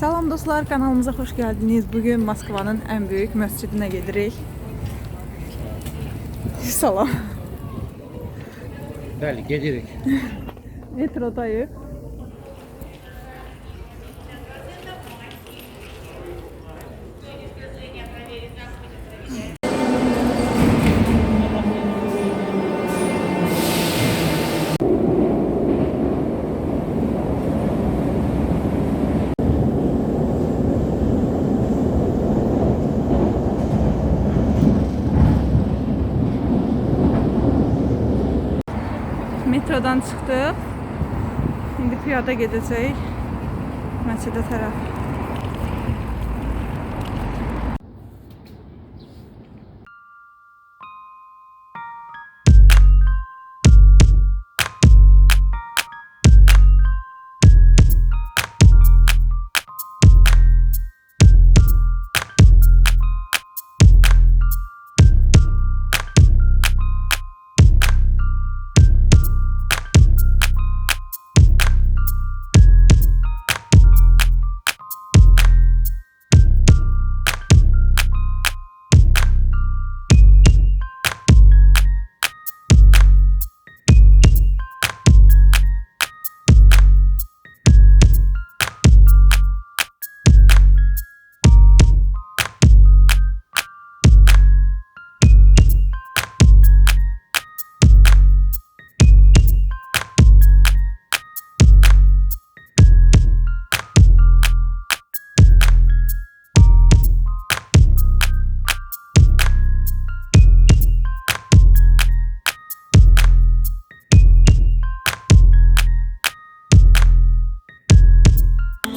Salam dostlar, kanalımıza hoş geldiniz. Bugün Moskvanın en büyük mescidine gedirik. Salam. Bəli, gedirik. Metrodayıq. Metrodan çıxdıq. İndi piyada gedəcəyik məscidə tərəf.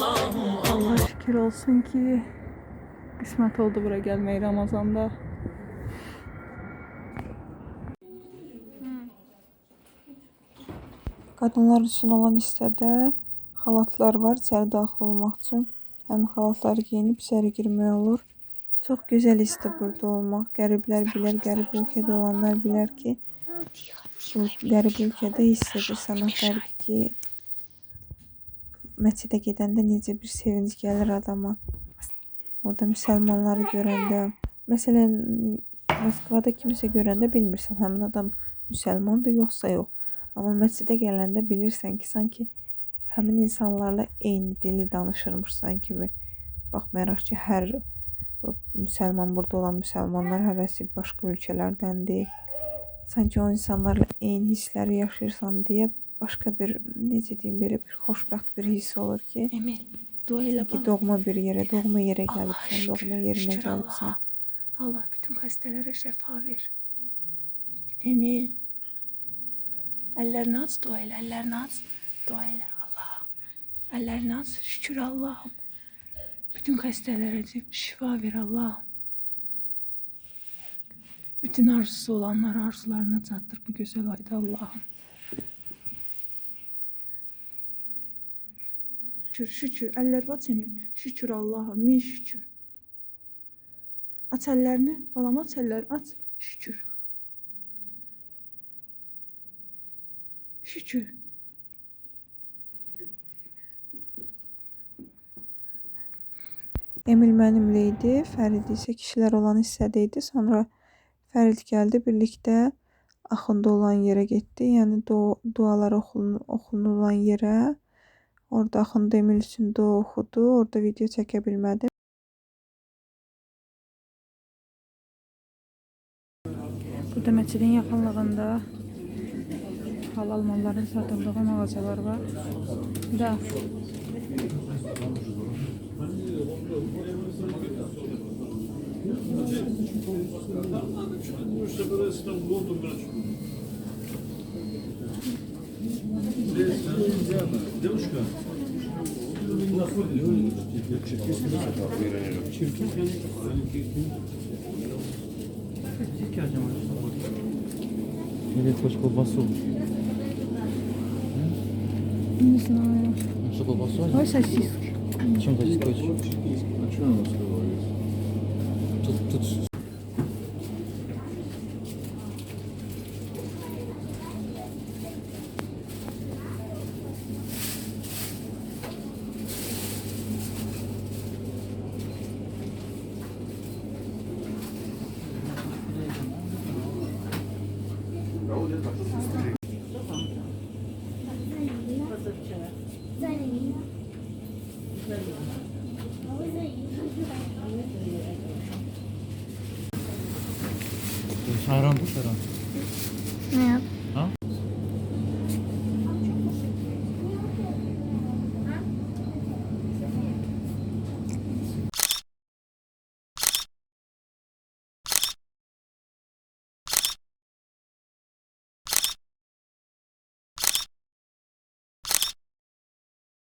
Allah şükür olsun ki qismət oldu bura gəlmək Ramazanda. Qadınlar üçün olan hissədə xalatlar var içəri daxil olmaq üçün. Həmin xalatları geyinib içəri girmək olur. Çox gözəl hissdir burada olmaq. Qəriblər bilər, qərib ölkədə olanlar bilər ki, qərib ölkədə hiss edirsən o fərqi ki, məscidə gedəndə necə bir sevinc gəlir adama. Orada müsəlmanları görəndə, məsələn, Moskvada kimsə görəndə bilmirsən həmin adam müsəlmandır yoxsa yox. Amma məscidə gələndə bilirsən ki, sanki həmin insanlarla eyni dili danışırmışsan kimi. Baxmayaraq ki, hər müsəlman burada olan müsəlmanlar hərəsi başqa ölkələrdəndir. Sanki o insanlarla eyni hissləri yaşayırsan deyə başqa bir necə deyim belə bir xoşbəxt bir hiss olur ki, Emel, dua elə ki doğma bir yerə, doğma yerə gəlibsən, doğma yerinə gəlibsən. Allah. Allah bütün xəstələrə şəfa ver. Emil. Əllərini aç, dua elə, əllərini aç. Dua elə Allah. Əllərini aç. Şükür Allahım. Bütün xəstələrə şifa ver Allahım. Bütün arzusu olanlar arzularına çatdır bu gözəl ayda Allahım. Şükür, şükür. Əlləri aç Emil. Şükür Allah'a. Min şükür. Aç əllərini. Balam aç əllərini. Aç. Şükür. Şükür. Emil mənimlə idi, Fərid isə kişilər olan hissədə idi. Sonra Fərid gəldi, birlikdə axında olan yerə getdi. Yəni dua, dualar oxunu, oxunulan yerə. Orada axında Emil üçün dua oxudu. Orada video çəkə bilmədim. Burada məscidin yaxınlığında halal malların satıldığı mağazalar var. Da Девушка. Или хочешь колбасу? не знаю. Что, колбасу? Ой, сосиски. Чем ты хочешь? А что она скрывается? Тут, тут 사람 사람. 네.